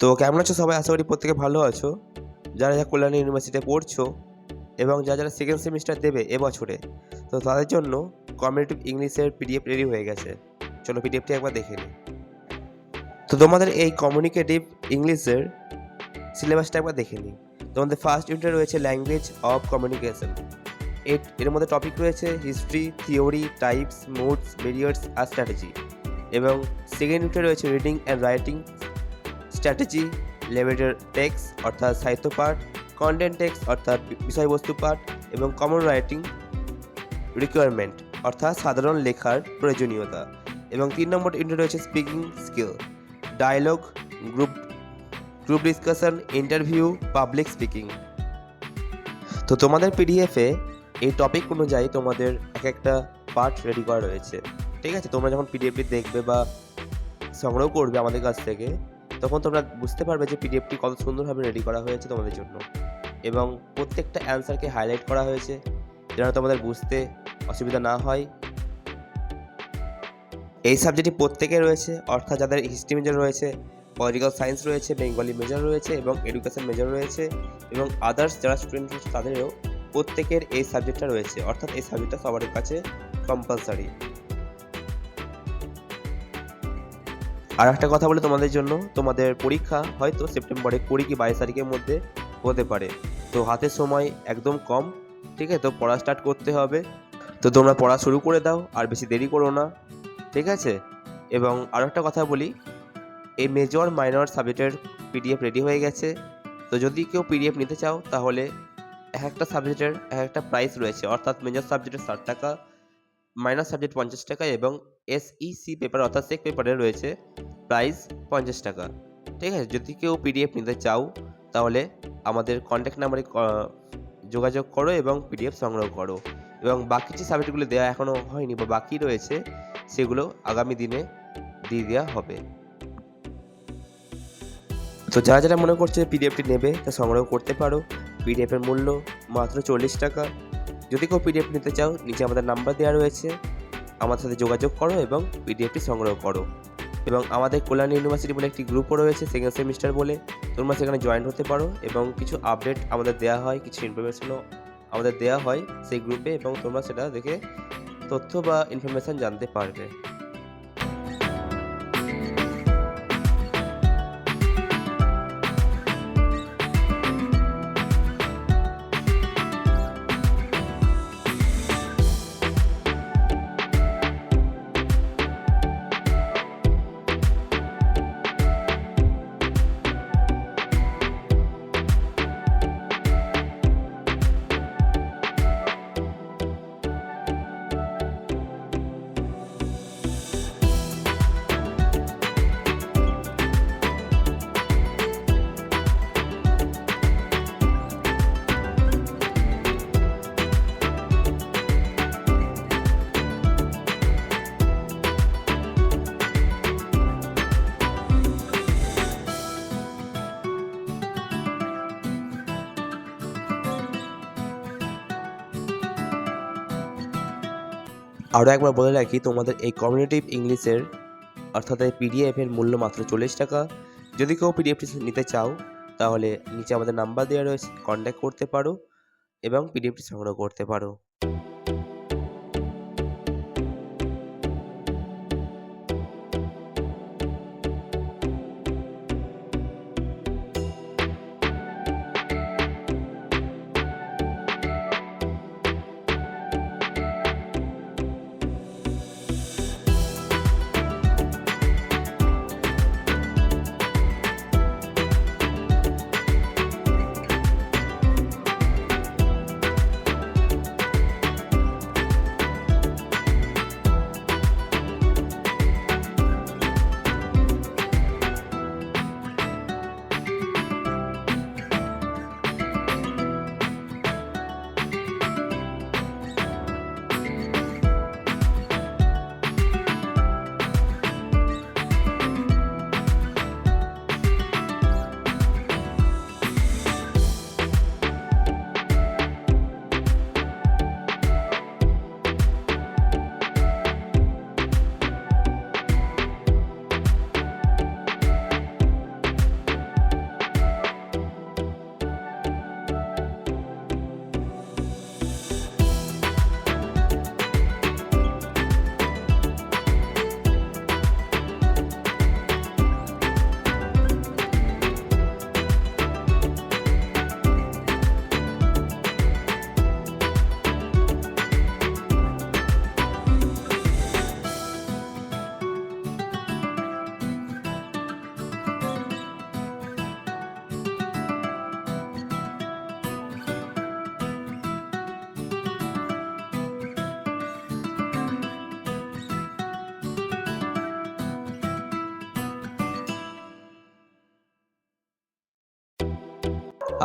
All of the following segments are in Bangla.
তো কেমন আছো সবাই? আশা করি প্রত্যেকে ভালো আছো। যারা যা কল্যাণী ইউনিভার্সিটিতে পড়ছো এবং যারা যারা সেকেন্ড সেমিস্টার দেবে এবছরে, তো তাদের জন্য কমিউনিটিভ ইংলিশের পিডিএফ রেডি হয়ে গেছে। চলো পিডিএফটি একবার দেখে নিই। তো তোমাদের এই কমিউনিকেটিভ ইংলিশের সিলেবাসটা একবার দেখে নিই। তোমাদের ফার্স্ট ইউনিটে রয়েছে ল্যাঙ্গুয়েজ অফ কমিউনিকেশন এর মধ্যে টপিক রয়েছে history theory types moods barriers আর স্ট্র্যাটেজি এবং সেকেন্ড ইউনিটে রয়েছে রিডিং অ্যান্ড রাইটিং স্ট্র্যাটেজি লেভেলের টেক্স অর্থাৎ সাহিত্য পাঠ, কন্টেন্ট টেক্স অর্থাৎ বিষয়বস্তু পাঠ এবং কমন রাইটিং রিকোয়ারমেন্ট অর্থাৎ সাধারণ লেখার প্রয়োজনীয়তা এবং তিন নম্বর ইউনিট রয়েছে speaking skill dialogue group group discussion interview public speaking তো তোমাদের পিডিএফে এই টপিক অনুযায়ী তোমাদের এক একটা পার্ট রেডি করা রয়েছে। ঠিক আছে? তোমরা যখন পিডিএফটি দেখবে বা সংগ্রহ করবে আমাদের কাছ থেকে তখন তোমরা বুঝতে পারবে যে পিডিএফটি কত সুন্দরভাবে রেডি করা হয়েছে তোমাদের জন্য। এবং প্রত্যেকটা অ্যান্সারকে হাইলাইট করা হয়েছে, যেন তোমাদের বুঝতে অসুবিধা না হয়। এই সাবজেক্টটি প্রত্যেকে রয়েছে, অর্থাৎ যাদের হিস্ট্রি মেজর রয়েছে পলিটিক্যাল সায়েন্স রয়েছে বেঙ্গলি মেজর রয়েছে, এবং এডুকেশন মেজর রয়েছে, এবং আদার্স যারা স্টুডেন্ট রয়েছে, তাদেরও প্রত্যেকের এই সাবজেক্টটা রয়েছে। অর্থাৎ এই সাবজেক্টটা সবার কাছে কম্পালসারি আর একটা কথা বলে তোমাদের জন্য। তোমাদের পরীক্ষা হয়তো সেপ্টেম্বরে কুড়ি কি বাইশ তারিখের মধ্যে হতে পারে। তো হাতের সময় একদম কম, ঠিক আছে? তো পড়া স্টার্ট করতে হবে। তো তোমরা পড়া শুরু করে দাও, আর বেশি দেরি করো না, ঠিক আছে? এবং আরও একটা কথা বলি, এই মেজর মাইনর সাবজেক্টের পিডিএফ রেডি হয়ে গেছে। তো যদি কেউ পিডিএফ নিতে চাও, তাহলে এক একটা সাবজেক্টের এক একটা প্রাইস রয়েছে। অর্থাৎ মেজর সাবজেক্টের ষাট টাকা মাইনর সাবজেক্ট পঞ্চাশ টাকা এবং এসইসি পেপার অর্থাৎ সেক পেপারে রয়েছে প্রাইস পঞ্চাশ টাকা। ঠিক আছে? যদি কেউ পিডিএফ নিতে চাও, তাহলে আমাদের কন্ট্যাক্ট নাম্বারে যোগাযোগ করো এবং পিডিএফ সংগ্রহ করো। এবং বাকি যে সাবজেক্টগুলো দেওয়া এখনও হয়নি বা বাকি রয়েছে, সেগুলো আগামী দিনে দিয়ে দেওয়া হবে। তো যারা যারা মনে করছে পিডিএফটি নেবে, তা সংগ্রহ করতে পারো। পিডিএফের মূল্য মাত্র চল্লিশ টাকা। যদি কেউ পিডিএফ নিতে চাও, নিচে আমাদের নাম্বার দেওয়া রয়েছে। আমার সাথে যোগাযোগ করো এবং পিডিএফটি সংগ্রহ করো। এবং আমাদের কল্যাণ ইউনিভার্সিটি বলে একটি গ্রুপও রয়েছে সেকেন্ড সেমিস্টার বলে। তোমরা সেখানে জয়েন হতে পারো এবং কিছু আপডেট আমাদের দেওয়া হয়, কিছু ইনফরমেশনও আমাদের দেওয়া হয় সেই গ্রুপে এবং তোমরা সেটা দেখে তথ্য বা ইনফরমেশান জানতে পারবে। আরও একবার বলে রাখি, তোমাদের এই কমিউনিটিভ ইংলিশের অর্থাৎ এই পিডিএফের মূল্য মাত্র চল্লিশ টাকা। যদি কেউ পিডিএফটি নিতে চাও, তাহলে নিচে আমাদের নাম্বার দেওয়া রয়েছে কন্ট্যাক্ট করতে পারো এবং পিডিএফটি সংগ্রহ করতে পারো।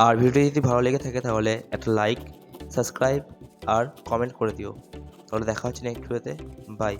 আর ভিডিও যদি ভালো লেগে থাকে তাহলে একটা লাইক, সাবস্ক্রাইব আর কমেন্ট করে দিও। তাহলে দেখা হচ্ছে নেক্সট ভিডিওতে বাই